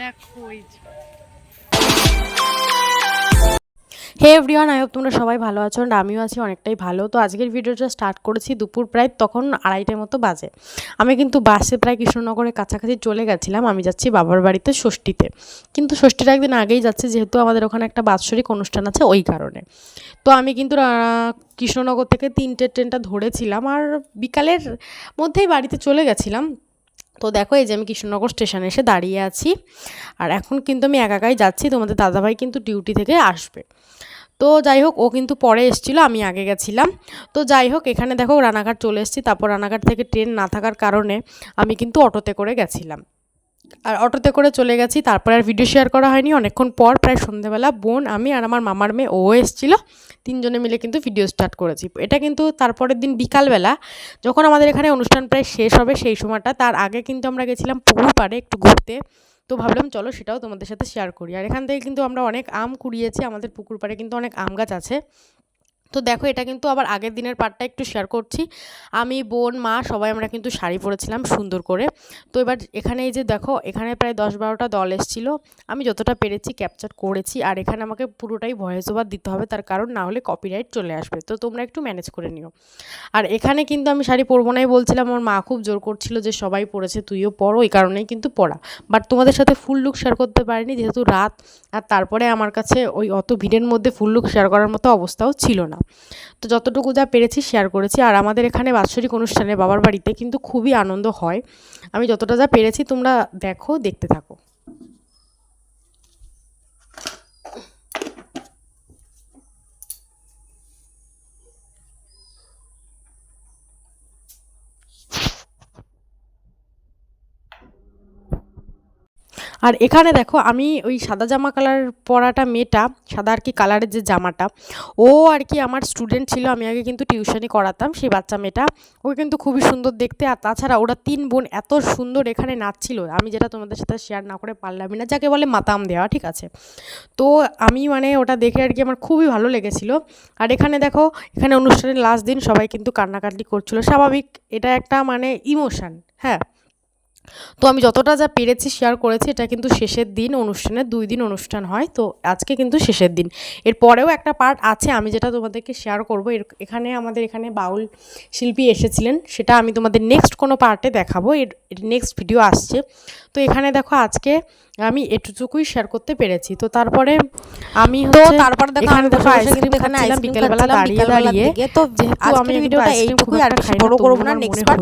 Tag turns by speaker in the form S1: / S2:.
S1: দেখো।
S2: হে everyone, I hope তোমরা সবাই ভালো আছো আর আমিও আছি অনেকটাই ভালো। তো আজকের ভিডিওটা স্টার্ট করেছি দুপুর প্রায় তখন আড়াইটার মতো বাজে। আমি কিন্তু বাসে প্রায় কৃষ্ণনগরের কাছাকাছি চলে গেছিলাম। আমি যাচ্ছি বাবার বাড়িতে ষষ্ঠীতে। কিন্তু ষষ্ঠীর একদিন আগেই যাচ্ছি, যেহেতু আমাদের ওখানে একটা বাৎসরিক অনুষ্ঠান আছে ওই কারণে। তো আমি কিন্তু কৃষ্ণনগর থেকে তিনটে ট্রেনটা ধরেছিলাম আর বিকালের মধ্যেই বাড়িতে চলে গেছিলাম। তো দেখো এই যে আমি কৃষ্ণনগর স্টেশনে এসে দাঁড়িয়ে আছি। আর এখন কিন্তু আমি একাকাই যাচ্ছি, তোমাদের দাদাভাই কিন্তু ডিউটি থেকে আসবে। তো যাই হোক, ও কিন্তু পরে এসেছিল, আমি আগে গেছিলাম। তো যাই হোক, এখানে দেখো রানাঘাট চলে এসেছি, তারপর রানাঘাট থেকে ট্রেন না থাকার কারণে আমি কিন্তু অটোতে করে গেছিলাম। আর অটোতে করে চলে গেছি। তারপরে আর ভিডিও শেয়ার করা হয়নি। অনেকক্ষণ পর প্রায় সন্ধ্যেবেলা বোন, আমি আর আমার মামার মেয়ে, ও এসেছিল। তিনজনে মিলে কিন্তু ভিডিও স্টার্ট করেছি। এটা কিন্তু তারপরের দিন বিকালবেলা, যখন আমাদের এখানে অনুষ্ঠান প্রায় শেষ হবে সেই সময়টা, তার আগে কিন্তু আমরা গেছিলাম পুকুর পাড়ে একটু ঘুরতে। তো ভাবলাম, চলো সেটাও তোমাদের সাথে শেয়ার করি। আর এখান থেকে কিন্তু আমরা অনেক আম কুড়িয়েছি। আমাদের পুকুর পাড়ে কিন্তু অনেক আম গাছ আছে। তো দেখো এটা কিন্তু আবার আগের দিনের পার্টটা একটু শেয়ার করছি। আমি, বোন, মা সবাই আমরা কিন্তু শাড়ি পরেছিলাম সুন্দর করে। তো এবার এখানে এই যে দেখো, এখানে প্রায় দশ বারোটা দল এসেছিল। আমি যতটা পেরেছি ক্যাপচার করেছি আর এখানে আমাকে পুরোটাই ভয়েস ওভার দিতে হবে, তার কারণ না হলে কপিরাইট চলে আসবে। তো তোমরা একটু ম্যানেজ করে নিও। আর এখানে কিন্তু আমি শাড়ি পরবো নাই বলছিলাম, আমার মা খুব জোর করছিল যে সবাই পরেছে, তুইও পরো ওই কারণেই কিন্তু পরা বাট তোমাদের সাথে ফুল লুক শেয়ার করতে পারিনি, যেহেতু রাত, আর তারপরে আমার কাছে ওই অত ভিড়ের মধ্যে ফুল লুক শেয়ার করার মতো অবস্থাও ছিল না। তো যতটুকু যা পেরেছি শেয়ার করেছি। আর আমাদের এখানে বাৎসরিক অনুষ্ঠানে বাবার বাড়িতে কিন্তু খুবই আনন্দ হয়। আমি যতটা যা পেরেছি তোমরা দেখো, দেখতে থাকো। আর এখানে দেখো আমি ওই সাদা জামা কালার পরাটা মেয়েটা, সাদা আর কি কালারের যে জামাটা, ও আর কি আমার স্টুডেন্ট ছিল, আমি আগে কিন্তু টিউশনি করাতাম সেই বাচ্চা মেয়েটা, ও কিন্তু খুবই সুন্দর দেখতে, আর তাছাড়া ওরা তিন বোন এত সুন্দর এখানে নাচছিল, আমি যেটা তোমাদের সাথে শেয়ার না করে পারলামই না, যাকে বলে মাতাম দেওয়া, ঠিক আছে? তো আমি মানে ওটা দেখে আর কি আমার খুবই ভালো লেগেছিল, আর এখানে দেখো, এখানে অনুষ্ঠানের লাস্ট দিন সবাই কিন্তু কান্নাকাটি করছিল, স্বাভাবিক, এটা একটা মানে ইমোশান হ্যাঁ? তো আমি যতটা যা পেরেছি শেয়ার করেছি এটা কিন্তু শেষের দিন অনুষ্ঠানের দুই দিন অনুষ্ঠান হয় তো আজকে কিন্তু শেষের দিন। এর পরেও একটা পার্ট আছে আমি যেটা তোমাদেরকে শেয়ার করব এখানে আমাদের এখানে বাউল শিল্পী এসেছিলেন সেটা আমি তোমাদের নেক্সট কোনো পার্টে দেখাবো এর নেক্সট ভিডিও আসছে। তো এখানে দেখো আজকে আমি এটুকুই শেয়ার করতে পেরেছি তো তারপরে আমি
S3: তো তারপর দেখো আমি
S2: দেখো আইসক্রিম
S3: এখানে
S2: খাচ্ছিলাম বিকেলবেলা দাঁড়িয়ে দাঁড়িয়ে।
S3: তো
S2: যেহেতু আমি
S3: ভিডিওটা এইটুকুই আর বড় করব না নেক্সট পার্ট।